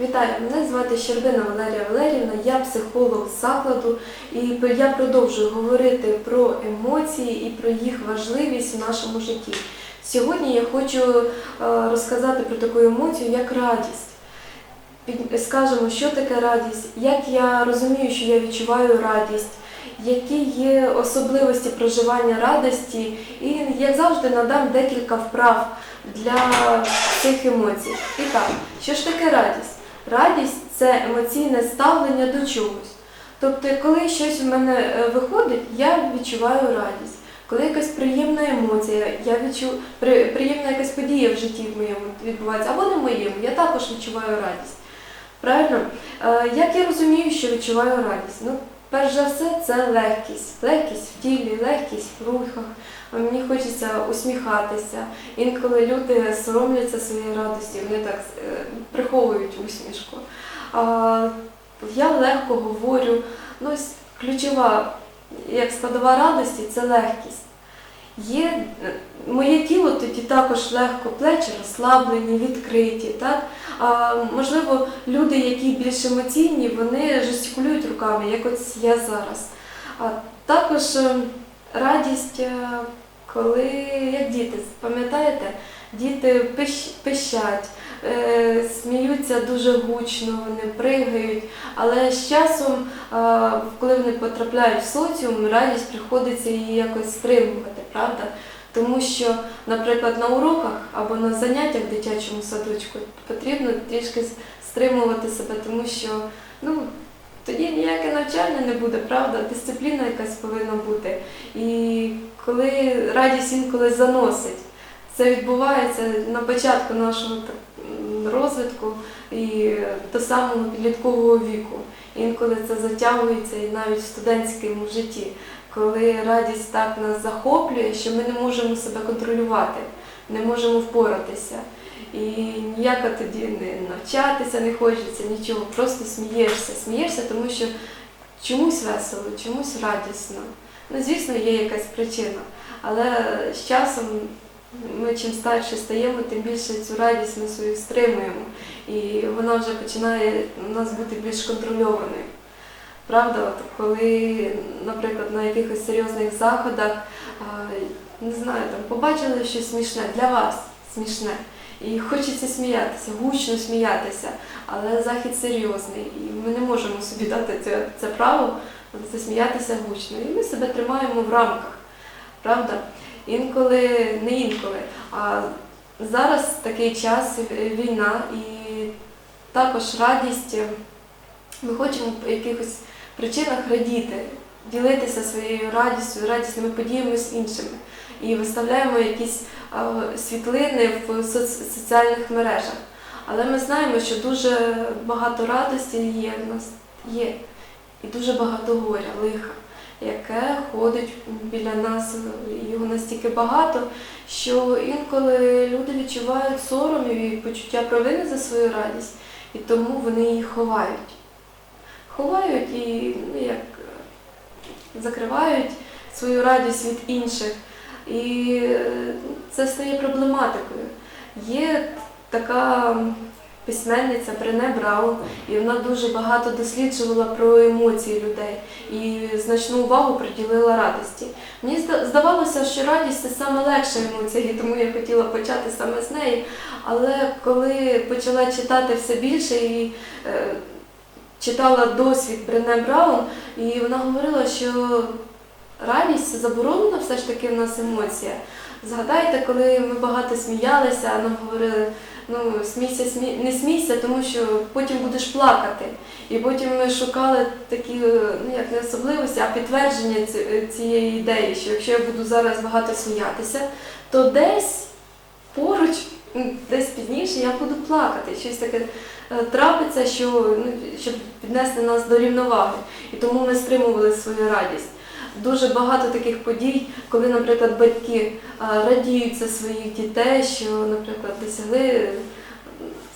Вітаю, мене звати Щербина Валерія Валерівна, я психолог закладу і я продовжую говорити про емоції і про їх важливість в нашому житті. Сьогодні я хочу е, розказати про таку емоцію, як радість. Скажемо, що таке радість, як я розумію, що я відчуваю радість, які є особливості проживання радості, і як завжди надам декілька вправ для цих емоцій. І так, що ж таке радість? Радість це емоційне ставлення до чогось. Тобто, коли щось в мене е, виходить, я відчуваю радість. Коли якась приємна емоція, я відчу... при... приємна якась подія в житті в моєму відбувається, або не в моєму, я також відчуваю радість. Правильно? Е, як я розумію, що відчуваю радість? Ну, перш за все, це легкість. Легкість в тілі, легкість в рухах. Мені хочеться усміхатися. Інколи люди соромляться своєї радості, вони так е, приховують усмішку. Я легко говорю. Ну, ключова як складова радості це легкість. Є е, моє тіло тоді також легко, плечі розслаблені, відкриті. Так? А, можливо, люди, які більш емоційні, вони жестикулюють руками, як ось я зараз. А також е, радість, е, коли як діти, пам'ятаєте, діти пищ- пищать, е, сміються дуже гучно, вони пригають, але з часом, коли вони потрапляють в соціум, радість приходиться її якось стримувати, правда? Тому що, наприклад, на уроках або на заняттях в дитячому садочку потрібно трішки стримувати себе, тому що ну, тоді ніяке навчання не буде, правда? Дисципліна якась повинна бути. І коли радість інколи заносить, це відбувається на початку нашого розвитку і до самого підліткового віку. Інколи це затягується і навіть в студентському житті, коли радість так нас захоплює, що ми не можемо себе контролювати, не можемо впоратися. І ніяко тоді не навчатися не хочеться, нічого, просто смієшся. Смієшся, тому що чомусь весело, чомусь радісно. Ну, звісно, є якась причина, але з часом ми чим старше стаємо, тим більше цю радість ми свою стримуємо. І вона вже починає у нас бути більш контрольованою. Правда, от коли, наприклад, на якихось серйозних заходах, не знаю, там побачили щось смішне для вас смішне. І хочеться сміятися, гучно сміятися, але захід серйозний, і ми не можемо собі дати це, це право засміятися гучно. І ми себе тримаємо в рамках. Правда? Інколи, не інколи. А зараз такий час, війна, і також радість. Ми хочемо по якихось причинах радіти, ділитися своєю радістю, радісними подіями з іншими. І виставляємо якісь світлини в соц- соціальних мережах. Але ми знаємо, що дуже багато радості є в нас є, і дуже багато горя, лиха, яке ходить біля нас, його настільки багато, що інколи люди відчувають сором і почуття провини за свою радість, і тому вони її ховають. Ховають і ну, як, закривають свою радість від інших. І е, це стає проблематикою. Є така письменниця Брене Браун, і вона дуже багато досліджувала про емоції людей і значну увагу приділила радості. Мені здавалося, що радість це саме легша емоція, і тому я хотіла почати саме з неї. Але коли почала читати все більше і е, читала досвід Брене Браун, і вона говорила, що радість це заборонена все ж таки в нас емоція. Згадайте, коли ми багато сміялися, нам говорили, ну смійся, смій... не смійся, тому що потім будеш плакати. І потім ми шукали такі, е, ну як не особливості, а підтвердження цієї ідеї, що якщо я буду зараз багато сміятися, то десь поруч, десь пізніше я буду плакати. Щось таке е, трапиться, що ну, щоб піднести нас до рівноваги. І тому ми стримували свою радість. Дуже багато таких подій, коли, наприклад, батьки а, радіють за своїх дітей, що, наприклад, досягли,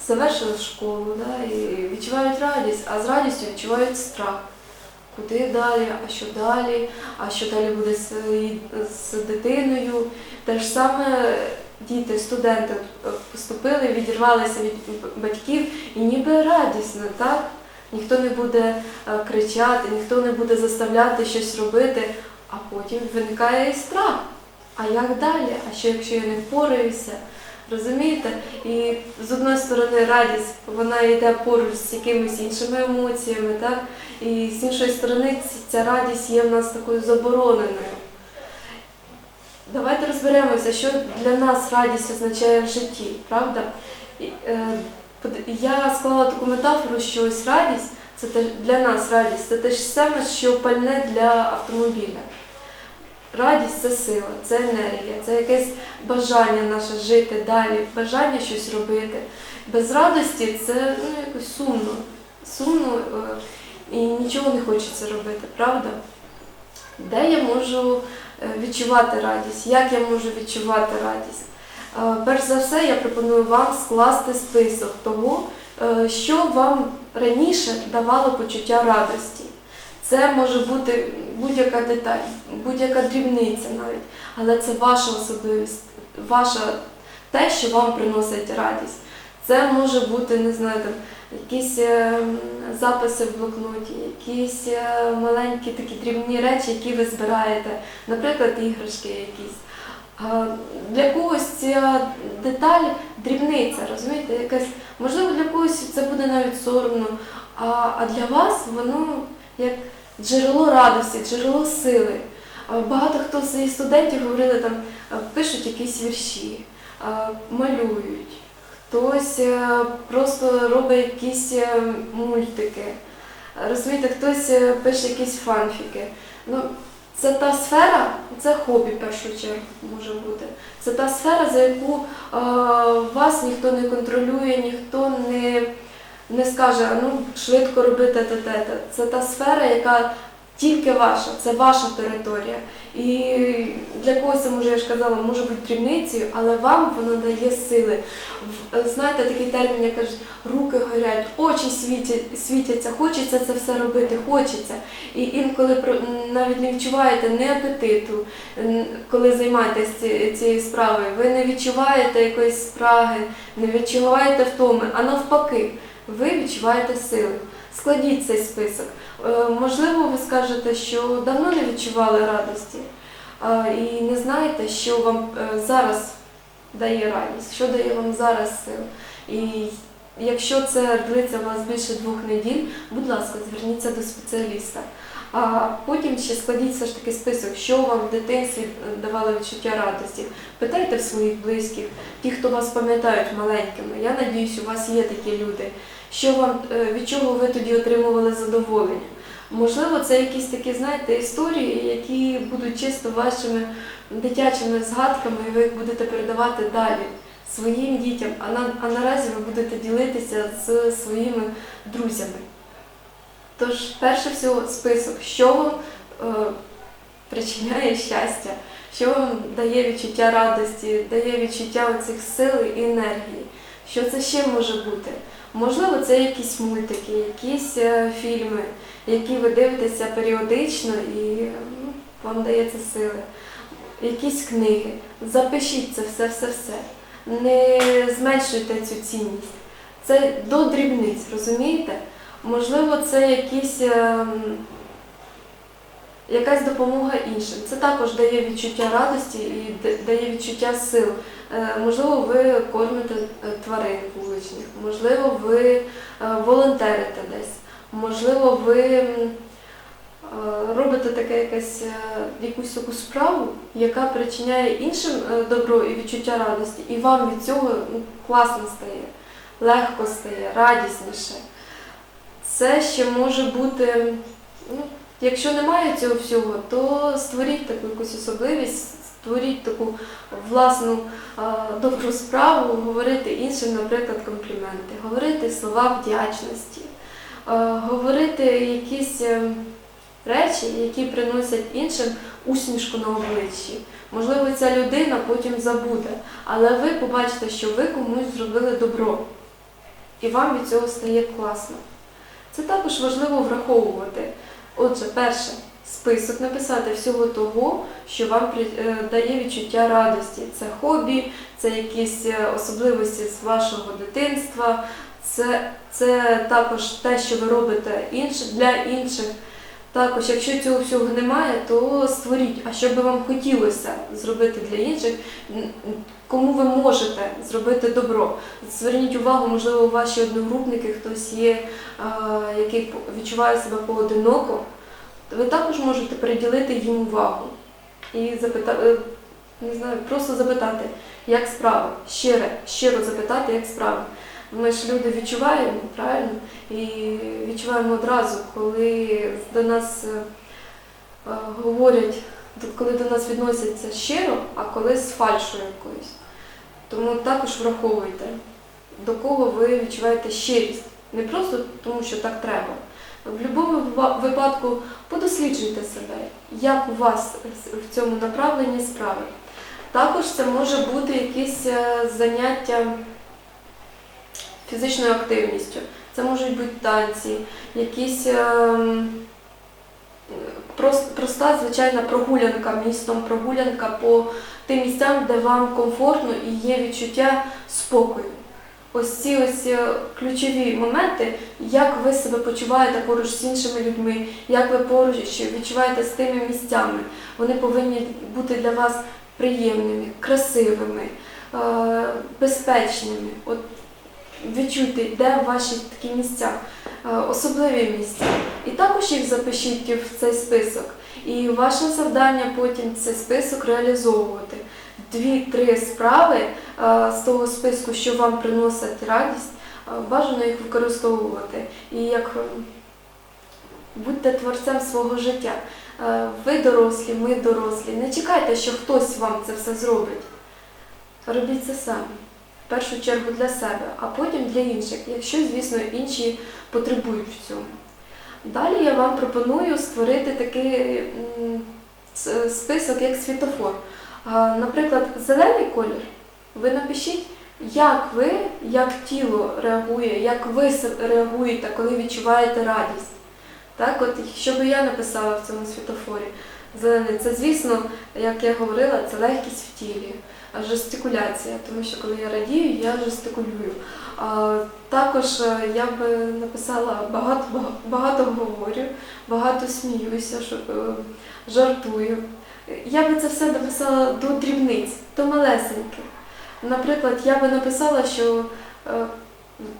завершили школу да, і відчувають радість, а з радістю відчувають страх. Куди далі, а що далі, а що далі буде з, з дитиною. Те ж саме діти, студенти е, поступили, відірвалися від батьків, і ніби радісно, так? Ніхто не буде е, кричати, ніхто не буде заставляти щось робити, а потім виникає і страх. А як далі? А що якщо я не впораюся? Розумієте? І з одної сторони радість, вона йде поруч з якимись іншими емоціями, так? І з іншої сторони ця радість є в нас такою забороненою. Давайте розберемося, що для нас радість означає в житті, правда? Я склала таку метафору, що ось радість це для нас радість, це те ж саме, що пальне для автомобіля. Радість це сила, це енергія, це якесь бажання наше жити далі, бажання щось робити. Без радості це ну, якось сумно. Сумно е, і нічого не хочеться робити, правда? Де я можу е, відчувати радість? Як я можу відчувати радість? Е, Перш за все, я пропоную вам скласти список того, е, що вам раніше давало почуття радості. Це може бути будь-яка деталь, будь-яка дрібниця навіть, але це ваша особливість, ваша те, що вам приносить радість. Це може бути, не знаю, там, якісь е, записи в блокноті, якісь маленькі такі дрібні речі, які ви збираєте, наприклад, іграшки якісь. Для когось ця деталь дрібниця, розумієте, якась, можливо, для когось це буде навіть соромно, а, а для вас воно як джерело радості, джерело сили. Багато хто з студентів говорили там, пишуть якісь вірші, малюють, хтось е, просто робить якісь е, мультики. Розумієте, хтось е, пише якісь фанфіки. Ну, це та сфера, це хобі в першу чергу може бути. Це та сфера, за яку е, вас ніхто не контролює, ніхто не, не скаже, «А ну швидко роби те те те Це та сфера, яка тільки ваша, це ваша територія. І для когось це, може, я ж казала, може бути дрібницею, але вам воно дає сили. Знаєте, такий термін, як кажуть, руки горять, очі світять, світяться, хочеться це все робити, хочеться. І інколи навіть не відчуваєте ні апетиту, коли займаєтесь цією справою, ви не відчуваєте якоїсь спраги, не відчуваєте втоми, а навпаки, ви відчуваєте сили. Складіть цей список. Е, Можливо, ви скажете, що давно не відчували радості і не знаєте, що вам е, зараз дає радість, що дає вам зараз сил. І якщо це длиться у вас більше двох неділь, будь ласка, зверніться до спеціаліста. А потім ще складіть все ж таки список, що вам в дитинстві давало відчуття радості. Питайте в своїх близьких, ті, хто вас пам'ятають маленькими. Я надіюсь, у вас є такі люди. Що вам е, від чого ви тоді отримували задоволення? Можливо, це якісь такі, знаєте, історії, які будуть чисто вашими дитячими згадками, і ви їх будете передавати далі своїм дітям, а, на, а наразі ви будете ділитися з своїми друзями. Тож, перше всього, список, що вам е, причиняє щастя, що вам дає відчуття радості, дає відчуття оцих сил і енергії. Що це ще може бути? Можливо, це якісь мультики, якісь е, фільми, які ви дивитеся періодично і ну, вам дається сили. Якісь книги. Запишіть це все, все, все. Не зменшуйте цю цінність. Це до дрібниць, розумієте? Можливо, це якісь, ем, якась допомога іншим. Це також дає відчуття радості і дає відчуття сил. Е, Можливо, ви кормите е, тварин вуличних, можливо, ви е, волонтерите десь, можливо, ви робите таке якесь, якусь таку справу, яка причиняє іншим добро і відчуття радості, і вам від цього ну, класно стає, легко стає, радісніше. Це ще може бути, ну, якщо немає цього всього, то створіть таку якусь особливість, створіть таку власну добру справу, говорити іншим, наприклад, компліменти, говорити слова вдячності, говорити якісь е, речі, які приносять іншим усмішку на обличчі. Можливо, ця людина потім забуде, але ви побачите, що ви комусь зробили добро, і вам від цього стає класно. Це також важливо враховувати. Отже, перше, список написати всього того, що вам е, дає відчуття радості. Це хобі, це якісь е, особливості з вашого дитинства, це, це також те, що ви робите інше, для інших. Також, якщо цього всього немає, то створіть, а що би вам хотілося зробити для інших, кому ви можете зробити добро. Зверніть увагу, можливо, ваші одногрупники, хтось є, який відчуває себе поодиноко, ви також можете приділити їм увагу і запитати, не знаю, просто запитати, як справи, щиро, щиро запитати, як справи. Ми ж люди відчуваємо, правильно? І відчуваємо одразу, коли до нас е, е, говорять, коли до нас відносяться щиро, а коли з фальшою якоюсь. Тому також враховуйте, до кого ви відчуваєте щирість. Не просто тому, що так треба. В будь-якому випадку подосліджуйте себе, як у вас в цьому направленні справи. Також це може бути якісь е, заняття фізичною активністю. Це можуть бути танці, якісь ем, проста звичайна прогулянка містом, прогулянка по тим місцям, де вам комфортно і є відчуття спокою. Ось ці ось е, ключові моменти, як ви себе почуваєте поруч з іншими людьми, як ви поруч відчуваєте з тими місцями. Вони повинні бути для вас приємними, красивими, е, безпечними. От відчуйте, де ваші такі місця, е, особливі місця. І також їх запишіть в цей список. І ваше завдання потім цей список реалізовувати. Дві-три справи е, з того списку, що вам приносять радість, е, бажано їх використовувати. І як е, будьте творцем свого життя. Ви дорослі, ми дорослі. Не чекайте, що хтось вам це все зробить. Робіть це самі. В першу чергу для себе, а потім для інших, якщо, звісно, інші потребують в цьому. Далі я вам пропоную створити такий список, як світофор. Наприклад, зелений колір. Ви напишіть, як ви, як тіло реагує, як ви реагуєте, коли відчуваєте радість. Так, от що би я написала в цьому світофорі? Зелений, це, звісно, як я говорила, це легкість в тілі, жестикуляція, тому що коли я радію, я жестикулюю. Також е, я би написала багато, багато, багато говорю, багато сміюся, е, жартую. Я би це все написала до дрібниць, до малесеньких. Наприклад, я би написала, що е,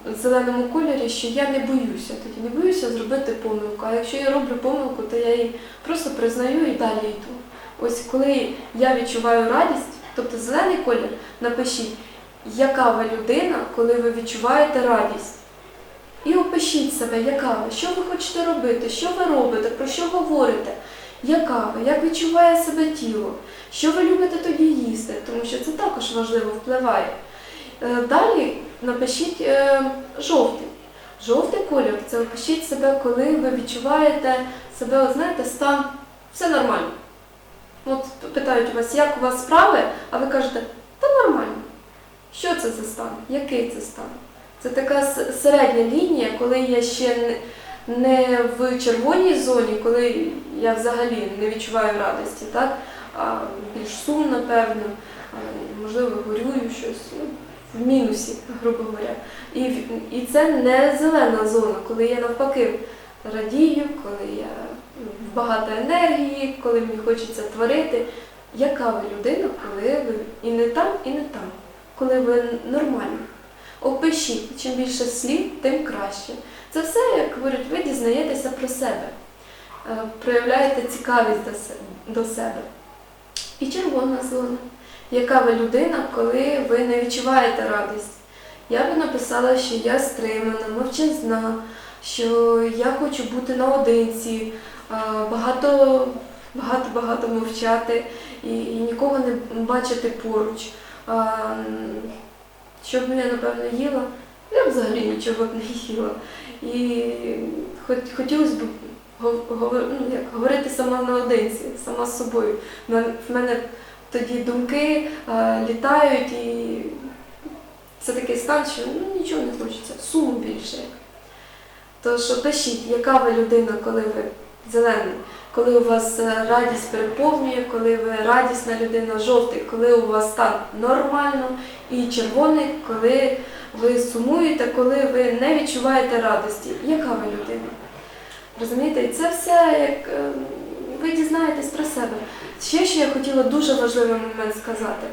в зеленому кольорі, що я не боюся, тоді не боюся зробити помилку. А якщо я роблю помилку, то я її просто признаю і далі йду. Ось коли я відчуваю радість, тобто зелений колір, напишіть, яка ви людина, коли ви відчуваєте радість. І опишіть себе, яка ви, що ви хочете робити, що ви робите, про що говорите, яка ви, як відчуває себе тіло, що ви любите тоді їсти, тому що це також важливо впливає. Е, Далі напишіть е, жовтий. Жовтий колір це опишіть себе, коли ви відчуваєте себе, от знаєте, стан все нормально. От питають у вас, як у вас справи, а ви кажете. Що це за стан? Який це стан? Це така середня лінія, коли я ще не, в червоній зоні, коли я взагалі не відчуваю радості, так? а більш сум, напевно, а, можливо, горюю щось. Ну, в мінусі, грубо говоря. І, і це не зелена зона, коли я навпаки радію, коли я ну, багато енергії, коли мені хочеться творити. Яка ви людина, коли ви і не там, і не там, коли ви нормальні? Опишіть, чим більше слів, тим краще. Це все, як говорять, ви дізнаєтеся про себе, е, проявляєте цікавість до себе. І червона зона. Яка ви людина, коли ви не відчуваєте радість? Я би написала, що я стримана, мовчазна, що я хочу бути наодинці, багато, багато, багато мовчати і нікого не бачити поруч. А, м, Що напевно, їла? Я взагалі нічого б не їла. І хотілося б ну, говорити сама наодинці, сама з собою. В мене тоді думки літають і це такий стан, що ну, нічого не хочеться, суму більше. Тож пишіть, яка ви людина, коли ви зелений, коли у вас е, радість переповнює, коли ви радісна людина, жовтий, коли у вас стан нормально, і червоний, коли ви сумуєте, коли ви не відчуваєте радості. Яка ви людина? Розумієте, це все як е, ви дізнаєтесь про себе. Ще що я хотіла дуже важливий момент сказати.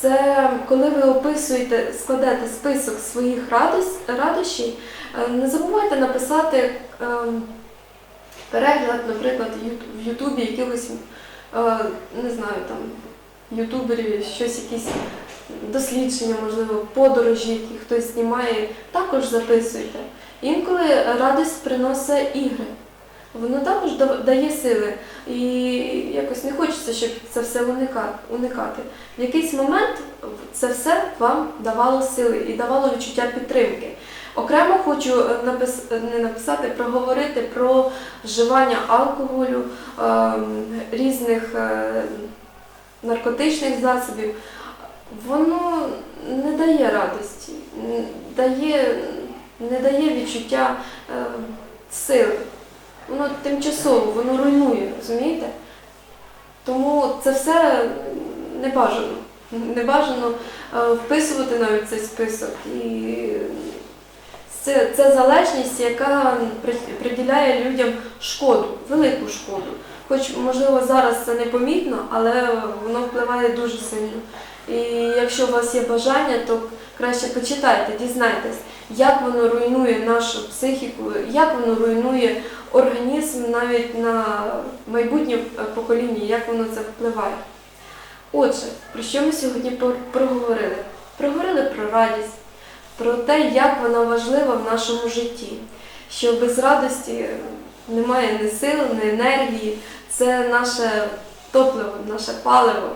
Це коли ви описуєте, складете список своїх радощів, е, не забувайте написати е, перегляд, наприклад, в Ютубі якихось, е, не знаю, там, ютуберів, щось якісь дослідження, можливо, подорожі, які хтось знімає, також записуйте. Інколи радість приносить ігри. Воно також дає сили. І якось не хочеться, щоб це все уникати. уникати. В якийсь момент це все вам давало сили і давало відчуття підтримки. Окремо хочу е, напис... не написати, проговорити про вживання алкоголю, ем, різних е, наркотичних засобів. Воно не дає радості, дає, не дає відчуття е, сили. Воно тимчасово, воно руйнує, розумієте? Тому це все не бажано. Не бажано е, вписувати навіть цей список. І це, це залежність, яка приділяє людям шкоду, велику шкоду. Хоч, можливо, зараз це непомітно, але воно впливає дуже сильно. І якщо у вас є бажання, то краще почитайте, дізнайтесь, як воно руйнує нашу психіку, як воно руйнує організм навіть на майбутнє покоління, як воно це впливає. Отже, про що ми сьогодні проговорили? Проговорили про радість, про те, як вона важлива в нашому житті, що без радості немає ні сил, ні енергії, це наше топливо, наше паливо.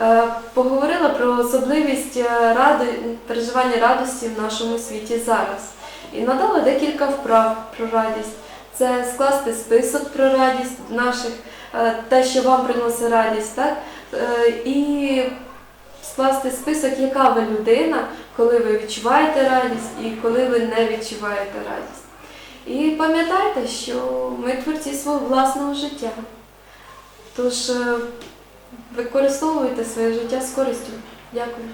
Е, Поговорила про особливість е, ради, переживання радості в нашому світі зараз. І надала декілька вправ про радість. Це скласти список про радість наших, е, те, що вам приносить радість, так? І скласти список, яка ви людина, коли ви відчуваєте радість і коли ви не відчуваєте радість. І пам'ятайте, що ми творці свого власного життя. Тож е, використовуйте своє життя з користю. Дякую.